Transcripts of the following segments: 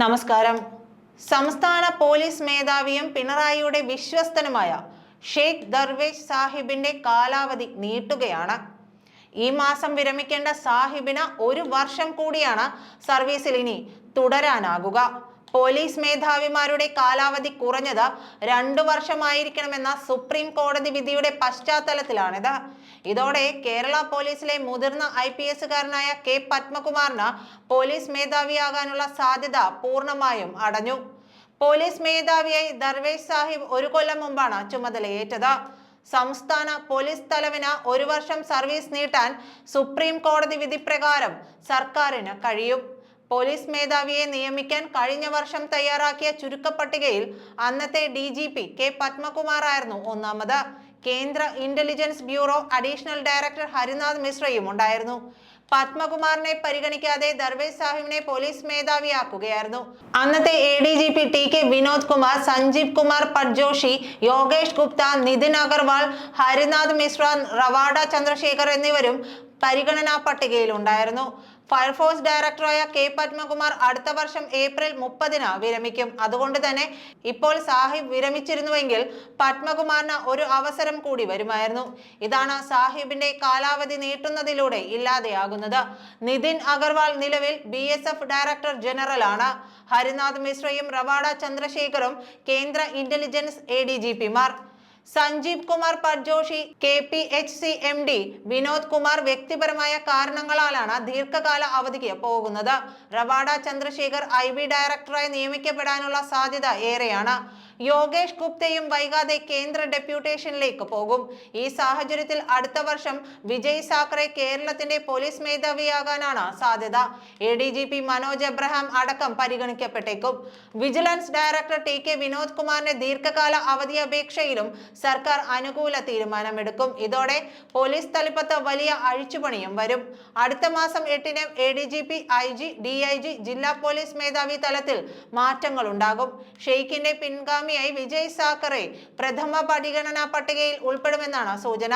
നമസ്കാരം. സംസ്ഥാന പോലീസ് മേധാവിയും പിണറായിയുടെ വിശ്വസ്തനുമായ ഷെയ്ഖ് ദർവേഷ് സാഹിബിന്റെ കാലാവധി നീട്ടുകയാണ്. ഈ മാസം വിരമിക്കേണ്ട സാഹിബിന് ഒരു വർഷം കൂടിയാണ് സർവീസിൽ ഇനി തുടരാനാകുക. പോലീസ് മേധാവിമാരുടെ കാലാവധി കുറഞ്ഞത് രണ്ടു വർഷമായിരിക്കണമെന്ന സുപ്രീം കോടതി വിധിയുടെ പശ്ചാത്തലത്തിലാണിത്. ഇതോടെ കേരള പോലീസിലെ മുതിർന്ന ഐ പി എസുകാരനായ കെ പത്മകുമാറിന് പോലീസ് മേധാവിയാകാനുള്ള സാധ്യത പൂർണമായും അടഞ്ഞു. പോലീസ് മേധാവിയായി ദർവേഷ് സാഹിബ് ഒരു കൊല്ലം മുമ്പാണ് ചുമതലയേറ്റത്. സംസ്ഥാന പോലീസ് തലവിന് ഒരു വർഷം സർവീസ് നീട്ടാൻ സുപ്രീം കോടതി വിധി പ്രകാരം സർക്കാരിന് കഴിയും. പോലീസ് മേധാവിയെ നിയമിക്കാൻ കഴിഞ്ഞ വർഷം തയ്യാറാക്കിയ ചുരുക്കപ്പട്ടികയിൽ അന്നത്തെ D G P K Padmakumar ആയിരുന്നു ഒന്നാമത്. കേന്ദ്ര intelligence bureau additional director Harinath മിശ്രയും ഉണ്ടായിരുന്നു. പത്മകുമാറിനെ പരിഗണിക്കാതെ ദർവേസ് സാഹിബിനെ പോലീസ് മേധാവിയാക്കുകയായിരുന്നു. അന്നത്തെ A D G P T K Vinod Kumar Sanjeev Kumar Patjoshi Yogesh Gupta Nitin Agarwal Harinath Mishra Ravada Chandrasekhar എന്നിവരും പരിഗണനാ പട്ടികയിൽ ഉണ്ടായിരുന്നു. ഫയർഫോഴ്സ് ഡയറക്ടറായ കെ പത്മകുമാർ അടുത്ത വർഷം ഏപ്രിൽ മുപ്പതിന് വിരമിക്കും. അതുകൊണ്ട് തന്നെ ഇപ്പോൾ സാഹിബ് വിരമിച്ചിരുന്നുവെങ്കിൽ പത്മകുമാറിന് ഒരു അവസരം കൂടി വരുമായിരുന്നു. ഇതാണ് സാഹിബിന്റെ കാലാവധി നീട്ടുന്നതിലൂടെ ഇല്ലാതെയാകുന്നത്. നിതിൻ അഗർവാൾ നിലവിൽ ബി ഡയറക്ടർ ജനറൽ ആണ്. ഹരിനാഥ് മിശ്രയും റവാഡ ചന്ദ്രശേഖറും കേന്ദ്ര ഇന്റലിജൻസ് എ ഡി ജി പിമാർ. Sanjeev Kumar Parjoshi K P H C M D Vinod Kumar വ്യക്തിപരമായ കാരണങ്ങളാലാണ് ദീർഘകാല അവധിക്ക് പോകുന്നത്. റവാഡ ചന്ദ്രശേഖർ ഐ ബി ഡയറക്ടറായി നിയമിക്കപ്പെടാനുള്ള സാധ്യത ഏറെയാണ്. യോഗേഷ് ഗുപ്തയും വൈകാതെ കേന്ദ്ര ഡെപ്യൂട്ടേഷനിലേക്ക് പോകും. ഈ സാഹചര്യത്തിൽ അടുത്ത വർഷം വിജയ് സാക്കറെ കേരളത്തിന്റെ പോലീസ് മേധാവിയാകാനാണ് സാധ്യത. A D G P Manoj Abraham അടക്കം പരിഗണിക്കപ്പെട്ടേക്കും. Vigilance director T K Vinod കുമാറിന്റെ ദീർഘകാല അവധി അപേക്ഷയിലും സർക്കാർ അനുകൂല തീരുമാനമെടുക്കും. ഇതോടെ പോലീസ് തലപ്പത്ത് വലിയ അഴിച്ചുപണിയും വരും. അടുത്ത മാസം എട്ടിന് A D G P I G D I G ജില്ലാ പോലീസ് മേധാവി തലത്തിൽ മാറ്റങ്ങൾ ഉണ്ടാകും ഷെയ്ഖിന്റെ പിൻഗാമിയായി വിജയ് സാക്കറെ പ്രഥമ പരിഗണനാ പട്ടികയിൽ ഉൾപ്പെടുമെന്നാണ് സൂചന.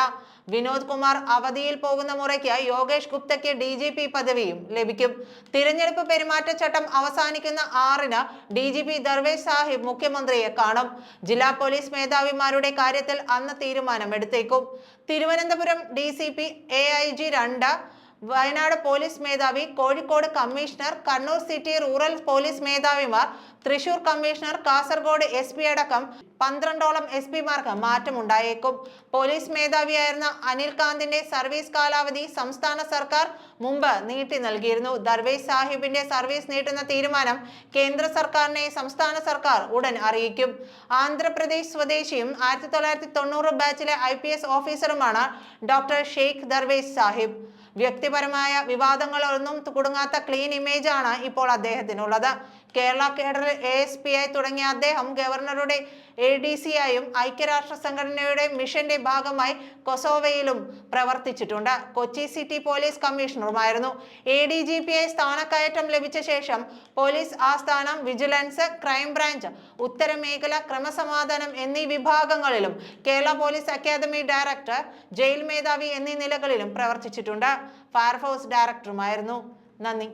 വിനോദ് കുമാർ അവധിയിൽ പോകുന്ന മുറയ്ക്ക് യോഗേഷ് ഗുപ്തയ്ക്ക് ഡി ജി പി പദവിയും ലഭിക്കും. തിരഞ്ഞെടുപ്പ് പെരുമാറ്റച്ചട്ടം അവസാനിക്കുന്ന ആറിന് D G P Darvesh Sahib മുഖ്യമന്ത്രിയെ കാണും. ജില്ലാ പോലീസ് മേധാവിമാരുടെ കാര്യത്തിൽ അന്ന് തീരുമാനമെടുത്തേക്കും. Thiruvananthapuram D C P A I G രണ്ട് വയനാട് പോലീസ് മേധാവി Kozhikode commissioner Kannur city rural police മേധാവിമാർ Thrissur commissioner Kasaragod S P അടക്കം പന്ത്രണ്ടോളം എസ് പിമാർക്ക് മാറ്റമുണ്ടായേക്കും. പോലീസ് മേധാവിയായിരുന്ന അനിൽകാന്തിന്റെ സർവീസ് കാലാവധി സംസ്ഥാന സർക്കാർ മുമ്പ് നീട്ടി നൽകിയിരുന്നു. ദർവേഷ് സാഹിബിന്റെ സർവീസ് നീട്ടുന്ന തീരുമാനം കേന്ദ്ര സർക്കാരിനെ സംസ്ഥാന സർക്കാർ ഉടൻ അറിയിക്കും. ആന്ധ്രാപ്രദേശ് സ്വദേശിയും ആയിരത്തി തൊള്ളായിരത്തി തൊണ്ണൂറ് ബാച്ചിലെ ഐ പി എസ് ഓഫീസറുമാണ് ഡോക്ടർ ഷെയ്ഖ് ദർവേഷ് സാഹിബ്. വ്യക്തിപരമായ വിവാദങ്ങളൊന്നും കുടുങ്ങാത്ത ക്ലീൻ ഇമേജ് ആണ് ഇപ്പോൾ അദ്ദേഹത്തിനുള്ളത്. കേരള കേഡറിൽ എ എസ് പി ആയി തുടങ്ങിയ അദ്ദേഹം ഗവർണറുടെ എ ഡി സി ആയും ഐക്യരാഷ്ട്ര സംഘടനയുടെ മിഷന്റെ ഭാഗമായി കൊസോവയിലും പ്രവർത്തിച്ചിട്ടുണ്ട്. കൊച്ചി സിറ്റി പോലീസ് കമ്മീഷണറുമായിരുന്നു. എ ഡി ജി പി ആയി സ്ഥാനക്കയറ്റം ലഭിച്ച ശേഷം പോലീസ് ആസ്ഥാനം വിജിലൻസ് ക്രൈംബ്രാഞ്ച് ഉത്തരമേഖല ക്രമസമാധാനം എന്നീ വിഭാഗങ്ങളിലും Kerala police academy director jail മേധാവി എന്നീ നിലകളിലും പ്രവർത്തിച്ചിട്ടുണ്ട്. ഫയർഫോഴ്സ് ഡയറക്ടറുമായിരുന്നു. നന്ദി.